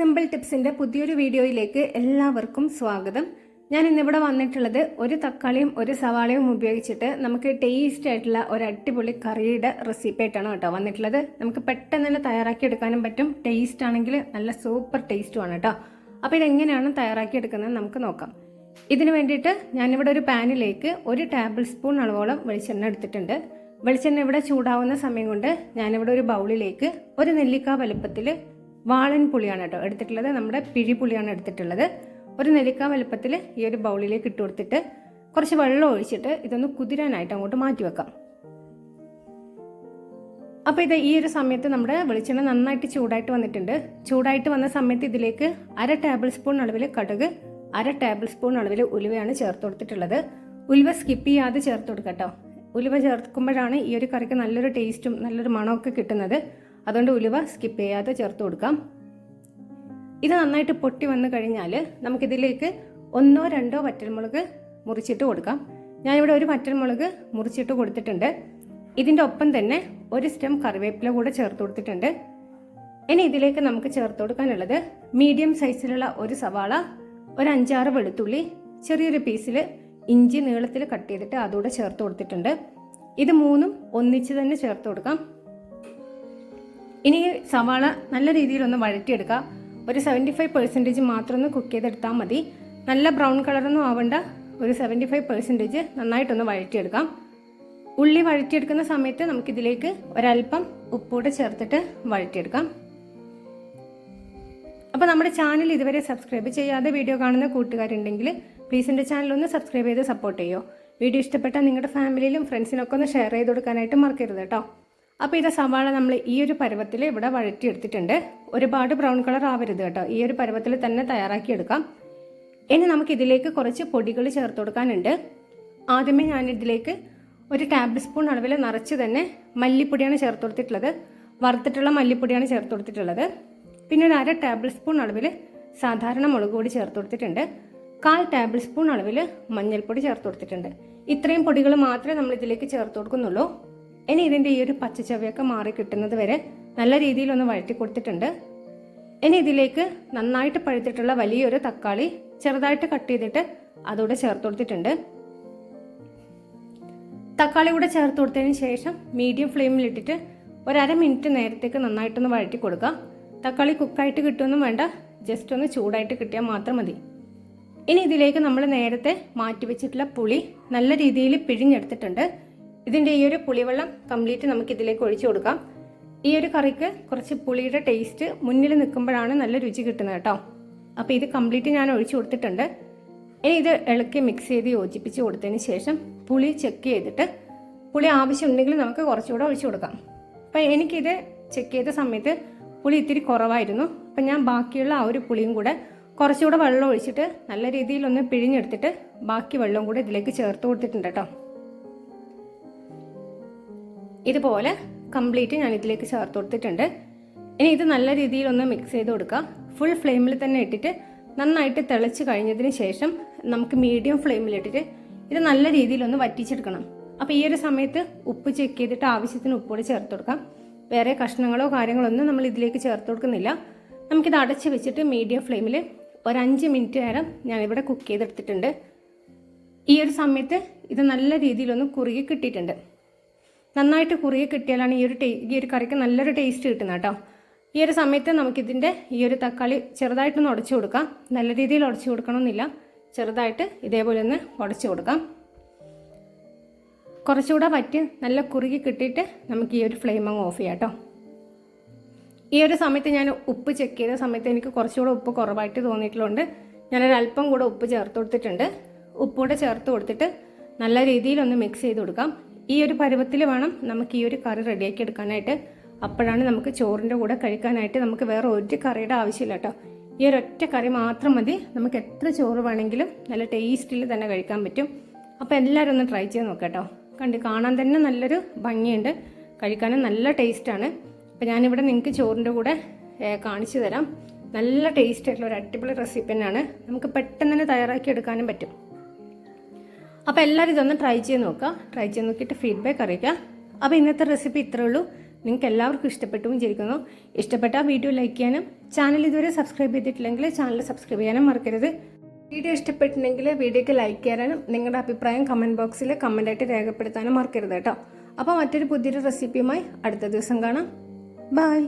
Simple ടിപ്സിന്റെ പുതിയൊരു വീഡിയോയിലേക്ക് എല്ലാവർക്കും സ്വാഗതം. ഞാൻ ഇന്നിവിടെ വന്നിട്ടുള്ളത് ഒരു തക്കാളിയും ഒരു സവാളയും ഉപയോഗിച്ചിട്ട് നമുക്ക് ടേസ്റ്റ് ആയിട്ടുള്ള ഒരു അടിപൊളി കറിയുടെ റെസിപ്പി ആയിട്ടാണ് കേട്ടോ വന്നിട്ടുള്ളത്. നമുക്ക് പെട്ടെന്ന് തന്നെ തയ്യാറാക്കി എടുക്കാനും പറ്റും. ടേസ്റ്റ് ആണെങ്കിൽ നല്ല സൂപ്പർ ടേസ്റ്റുമാണ് കേട്ടോ. അപ്പോൾ ഇതെങ്ങനെയാണ് തയ്യാറാക്കി എടുക്കുന്നത് നമുക്ക് നോക്കാം. ഇതിന് വേണ്ടിയിട്ട് ഞാനിവിടെ ഒരു പാനിലേക്ക് ഒരു ടേബിൾ സ്പൂൺ അളവോളം വെളിച്ചെണ്ണ എടുത്തിട്ടുണ്ട്. വെളിച്ചെണ്ണ ഇവിടെ ചൂടാവുന്ന സമയം കൊണ്ട് ഞാനിവിടെ ഒരു ബൗളിലേക്ക് ഒരു നെല്ലിക്ക വലുപ്പത്തിൽ വാളൻ പുളിയാണ് കേട്ടോ എടുത്തിട്ടുള്ളത്. നമ്മുടെ പിഴി പുളിയാണ് എടുത്തിട്ടുള്ളത്. ഒരു നെല്ലിക്ക വലുപ്പത്തിൽ ഈ ഒരു ബൗളിലേക്ക് ഇട്ട് കൊടുത്തിട്ട് കുറച്ച് വെള്ളം ഒഴിച്ചിട്ട് ഇതൊന്ന് കുതിരാനായിട്ട് അങ്ങോട്ട് മാറ്റി വെക്കാം. അപ്പോൾ ഇത് ഈ ഒരു സമയത്ത് നമ്മുടെ വെളിച്ചെണ്ണ നന്നായിട്ട് ചൂടായിട്ട് വന്നിട്ടുണ്ട്. ചൂടായിട്ട് വന്ന സമയത്ത് ഇതിലേക്ക് അര ടേബിൾ സ്പൂൺ അളവിൽ കടുക് അര ടേബിൾ സ്പൂൺ അളവിൽ ഉലുവയാണ് ചേർത്ത് കൊടുത്തിട്ടുള്ളത്. ഉലുവ സ്കിപ്പ് ചെയ്യാതെ ചേർത്ത് കൊടുക്കുക കേട്ടോ. ഉലുവ ചേർക്കുമ്പോഴാണ് ഈ ഒരു കറിക്ക് നല്ലൊരു ടേസ്റ്റും നല്ലൊരു മണമൊക്കെ കിട്ടുന്നത്. അതുകൊണ്ട് ഉലുവ സ്കിപ്പ് ചെയ്യാതെ ചേർത്ത് കൊടുക്കാം. ഇത് നന്നായിട്ട് പൊട്ടി വന്നു കഴിഞ്ഞാൽ നമുക്കിതിലേക്ക് ഒന്നോ രണ്ടോ വറ്റൽമുളക് മുറിച്ചിട്ട് കൊടുക്കാം. ഞാനിവിടെ ഒരു വറ്റൽമുളക് മുറിച്ചിട്ട് കൊടുത്തിട്ടുണ്ട്. ഇതിന്റെ ഒപ്പം തന്നെ ഒരു സ്റ്റെം കറിവേപ്പില കൂടെ ചേർത്ത് കൊടുത്തിട്ടുണ്ട്. ഇനി ഇതിലേക്ക് നമുക്ക് ചേർത്ത് കൊടുക്കാനുള്ളത് മീഡിയം സൈസിലുള്ള ഒരു സവാള ഒരു അഞ്ചാറ് വെളുത്തുള്ളി ചെറിയൊരു പീസിൽ ഇഞ്ചി നീളത്തിൽ കട്ട് ചെയ്തിട്ട് അതുകൂടെ ചേർത്ത് കൊടുത്തിട്ടുണ്ട്. ഇത് മൂന്നും ഒന്നിച്ച് തന്നെ ചേർത്ത് കൊടുക്കാം. ഇനി സവാള നല്ല രീതിയിലൊന്ന് വഴറ്റിയെടുക്കുക. ഒരു സെവന്റി ഫൈവ് പെർസെന്റേജ് മാത്രം ഒന്ന് കുക്ക് ചെയ്തെടുത്താൽ മതി. നല്ല ബ്രൗൺ കളറൊന്നും ആവേണ്ട. ഒരു സെവന്റി ഫൈവ് പെർസെന്റേജ് നന്നായിട്ടൊന്ന് വഴറ്റിയെടുക്കാം. ഉള്ളി വഴറ്റിയെടുക്കുന്ന സമയത്ത് നമുക്കിതിലേക്ക് ഒരല്പം ഉപ്പൂടെ ചേർത്തിട്ട് വഴറ്റിയെടുക്കാം. അപ്പോൾ നമ്മുടെ ചാനൽ ഇതുവരെ സബ്സ്ക്രൈബ് ചെയ്യാതെ വീഡിയോ കാണുന്ന കൂട്ടുകാരുണ്ടെങ്കിൽ പ്ലീസ് എന്റെ ചാനൽ ഒന്ന് സബ്സ്ക്രൈബ് ചെയ്ത് സപ്പോർട്ട് ചെയ്യുമോ വീഡിയോ ഇഷ്ടപ്പെട്ടാൽ നിങ്ങളുടെ ഫാമിലിയിലും ഫ്രണ്ട്സിനൊക്കെ ഒന്ന് ഷെയർ ചെയ്ത് കൊടുക്കാനായിട്ട് മറക്കരുത് കേട്ടോ. അപ്പോൾ ഇത് സവാള നമ്മൾ ഈ ഒരു പരുവത്തിൽ ഇവിടെ വഴറ്റിയെടുത്തിട്ടുണ്ട്. ഒരുപാട് ബ്രൗൺ കളർ ആവരുത് കേട്ടോ. ഈ ഒരു പരുവത്തിൽ തന്നെ തയ്യാറാക്കിയെടുക്കാം ഇനി നമുക്ക് ഇതിലേക്ക് കുറച്ച് പൊടികൾ ചേർത്ത് കൊടുക്കാനുണ്ട്. ആദ്യമേ ഞാൻ ഇതിലേക്ക് ഒരു ടേബിൾ സ്പൂൺ അളവിൽ നിറച്ച് തന്നെ മല്ലിപ്പൊടിയാണ് ചേർത്ത് കൊടുത്തിട്ടുള്ളത്. വറുത്തിട്ടുള്ള മല്ലിപ്പൊടിയാണ് ചേർത്ത് കൊടുത്തിട്ടുള്ളത്. പിന്നെ ഒരു അര ടേബിൾ സ്പൂൺ അളവിൽ സാധാരണ മുളക് പൊടി ചേർത്ത് കൊടുത്തിട്ടുണ്ട്. കാൽ ടേബിൾ സ്പൂൺ അളവിൽ മഞ്ഞൾപ്പൊടി ചേർത്ത് കൊടുത്തിട്ടുണ്ട്. ഇത്രയും പൊടികൾ മാത്രമേ നമ്മൾ ഇതിലേക്ക് ചേർത്ത് കൊടുക്കുന്നുള്ളൂ. ഇനി ഇതിന്റെ ഈ ഒരു പച്ചച്ചവയൊക്കെ മാറി കിട്ടുന്നത് വരെ നല്ല രീതിയിൽ ഒന്ന് വഴറ്റി കൊടുത്തിട്ടുണ്ട്. ഇനി ഇതിലേക്ക് നന്നായിട്ട് പഴുത്തിട്ടുള്ള വലിയൊരു തക്കാളി ചെറുതായിട്ട് കട്ട് ചെയ്തിട്ട് അതുകൂടെ ചേർത്ത് കൊടുത്തിട്ടുണ്ട്. തക്കാളി കൂടെ ചേർത്ത് കൊടുത്തതിന് ശേഷം മീഡിയം ഫ്ലെയിമിൽ ഇട്ടിട്ട് ഒരു അര മിനിറ്റ് നേരത്തേക്ക് നന്നായിട്ടൊന്ന് വഴറ്റി കൊടുക്കുക. തക്കാളി കുക്കായിട്ട് കിട്ടുമെന്നും വേണ്ട ജസ്റ്റ് ഒന്ന് ചൂടായിട്ട് കിട്ടിയാൽ മാത്രം മതി. ഇനി ഇതിലേക്ക് നമ്മൾ നേരത്തെ മാറ്റി വെച്ചിട്ടുള്ള പുളി നല്ല രീതിയിൽ പിഴിഞ്ഞെടുത്തിട്ടുണ്ട്. ഇതിന്റെ ഈ ഒരു പുളിവെള്ളം കംപ്ലീറ്റ് നമുക്ക് ഇതിലേക്ക് ഒഴിച്ചു കൊടുക്കാം. ഈ ഒരു കറിക്ക് കുറച്ച് പുളിയുടെ ടേസ്റ്റ് മുന്നിൽ നിൽക്കുമ്പോഴാണ് നല്ല രുചി കിട്ടുന്നത് കേട്ടോ. അപ്പോൾ ഇത് കംപ്ലീറ്റ് ഞാൻ ഒഴിച്ചു കൊടുത്തിട്ടുണ്ട്. ഇനി ഇത് ഇളക്കി മിക്സ് ചെയ്ത് യോജിപ്പിച്ച് കൊടുത്തതിന് ശേഷം പുളി ചെക്ക് ചെയ്തിട്ട് പുളി ആവശ്യമുണ്ടെങ്കിൽ നമുക്ക് കുറച്ചുകൂടെ ഒഴിച്ചു കൊടുക്കാം. അപ്പം എനിക്കിത് ചെക്ക് ചെയ്ത സമയത്ത് പുളി ഇത്തിരി കുറവായിരുന്നു. അപ്പം ഞാൻ ബാക്കിയുള്ള ആ ഒരു പുളിയും കൂടെ കുറച്ചുകൂടെ വെള്ളം ഒഴിച്ചിട്ട് നല്ല രീതിയിൽ ഒന്ന് പിഴിഞ്ഞെടുത്തിട്ട് ബാക്കി വെള്ളം കൂടെ ഇതിലേക്ക് ചേർത്ത് കൊടുത്തിട്ടുണ്ട് കേട്ടോ. ഇതുപോലെ കംപ്ലീറ്റ് ഞാൻ ഇതിലേക്ക് ചേർത്ത് കൊടുത്തിട്ടുണ്ട്. ഇനി ഇത് നല്ല രീതിയിൽ ഒന്ന് മിക്സ് ചെയ്ത് കൊടുക്കുക. ഫുൾ ഫ്ലെയിമിൽ തന്നെ ഇട്ടിട്ട് നന്നായിട്ട് തിളച്ച് കഴിഞ്ഞതിന് ശേഷം നമുക്ക് മീഡിയം ഫ്ലെയിമിലിട്ടിട്ട് ഇത് നല്ല രീതിയിൽ ഒന്ന് വറ്റിച്ചെടുക്കണം. അപ്പോൾ ഈ ഒരു സമയത്ത് ഉപ്പ് ചെക്ക് ചെയ്തിട്ട് ആവശ്യത്തിന് ഉപ്പ് കൂടി ചേർത്ത് കൊടുക്കാം. വേറെ കഷ്ണങ്ങളോ കാര്യങ്ങളോ ഒന്നും നമ്മൾ ഇതിലേക്ക് ചേർത്ത് കൊടുക്കുന്നില്ല. നമുക്കിത് അടച്ച് വെച്ചിട്ട് മീഡിയം ഫ്ലെയിമിൽ ഒരു അഞ്ച് മിനിറ്റ് നേരം ഞാനിവിടെ കുക്ക് ചെയ്തെടുത്തിട്ടുണ്ട്. ഈ ഒരു സമയത്ത് ഇത് നല്ല രീതിയിലൊന്ന് കുറുകി കിട്ടിയിട്ടുണ്ട്. നന്നായിട്ട് കുറുകി കിട്ടിയാലാണ് ഈ ഒരു ടേ ഈ ഒരു കറിക്ക് നല്ലൊരു ടേസ്റ്റ് കിട്ടുന്നത് കേട്ടോ. ഈ ഒരു സമയത്ത് നമുക്കിതിന്റെ ഈ ഒരു തക്കാളി ചെറുതായിട്ടൊന്ന് ഉടച്ചു കൊടുക്കാം. നല്ല രീതിയിൽ ഉടച്ചു കൊടുക്കണമെന്നില്ല. ചെറുതായിട്ട് ഇതേപോലെ ഒന്ന് ഉടച്ചു കൊടുക്കാം. കുറച്ചുകൂടെ വറ്റി നല്ല കുറുകി കിട്ടിയിട്ട് നമുക്ക് ഈ ഒരു ഫ്ലെയിം അങ്ങ് ഓഫ് ചെയ്യാം കേട്ടോ. ഈ ഒരു സമയത്ത് ഞാൻ ഉപ്പ് ചെക്ക് ചെയ്ത സമയത്ത് എനിക്ക് കുറച്ചുകൂടെ ഉപ്പ് കുറവായിട്ട് തോന്നിയിട്ടുള്ളതുകൊണ്ട് ഞാനൊരു അല്പം കൂടെ ഉപ്പ് ചേർത്ത് കൊടുത്തിട്ടുണ്ട്. ഉപ്പൂടെ ചേർത്ത് കൊടുത്തിട്ട് നല്ല രീതിയിലൊന്ന് മിക്സ് ചെയ്ത് കൊടുക്കാം. ഈ ഒരു പരുവത്തിൽ വേണം നമുക്ക് ഈ ഒരു കറി റെഡിയാക്കി എടുക്കാനായിട്ട്. അപ്പോഴാണ് നമുക്ക് ചോറിന്റെ കൂടെ കഴിക്കാനായിട്ട് നമുക്ക് വേറെ ഒരു കറിയുടെ ആവശ്യമില്ല കേട്ടോ. ഈ ഒരു ഒറ്റ കറി മാത്രം മതി. നമുക്ക് എത്ര ചോറ് വേണമെങ്കിലും നല്ല ടേസ്റ്റിൽ തന്നെ കഴിക്കാൻ പറ്റും. അപ്പോൾ എല്ലാവരും ഒന്ന് ട്രൈ ചെയ്ത് നോക്കാം കേട്ടോ. കണ്ട് കാണാൻ തന്നെ നല്ലൊരു ഭംഗിയുണ്ട്. കഴിക്കാനും നല്ല ടേസ്റ്റാണ്. അപ്പോൾ ഞാനിവിടെ നിങ്ങൾക്ക് ചോറിന്റെ കൂടെ കാണിച്ചു തരാം. നല്ല ടേസ്റ്റ് ആയിട്ടുള്ള ഒരു അടിപൊളി റെസിപ്പി തന്നെയാണ്. നമുക്ക് പെട്ടെന്ന് തന്നെ തയ്യാറാക്കി എടുക്കാനും പറ്റും. അപ്പോൾ എല്ലാവരും ഇതൊന്ന് ട്രൈ ചെയ്ത് നോക്കുക ട്രൈ ചെയ്ത് നോക്കിയിട്ട് ഫീഡ്ബാക്ക് അറിയിക്കുക. അപ്പോൾ ഇന്നത്തെ റെസിപ്പി ഇത്രേ ഉള്ളൂ. നിങ്ങൾക്ക് എല്ലാവർക്കും ഇഷ്ടപ്പെട്ടു വിചാരിക്കുന്നു. ഇഷ്ടപ്പെട്ട വീഡിയോ ലൈക്ക് ചെയ്യാനും ചാനൽ ഇതുവരെ സബ്സ്ക്രൈബ് ചെയ്തിട്ടില്ലെങ്കിൽ ചാനൽ സബ്സ്ക്രൈബ് ചെയ്യാനും മറക്കരുത്. വീഡിയോ ഇഷ്ടപ്പെട്ടിട്ടുണ്ടെങ്കിൽ വീഡിയോയ്ക്ക് ലൈക്ക് ചെയ്യാനും നിങ്ങളുടെ അഭിപ്രായം കമന്റ് ബോക്സിൽ കമന്റായിട്ട് രേഖപ്പെടുത്താനും മറക്കരുത് കേട്ടോ. അപ്പോൾ മറ്റൊരു പുതിയൊരു റെസിപ്പിയുമായി അടുത്ത ദിവസം കാണാം. ബൈ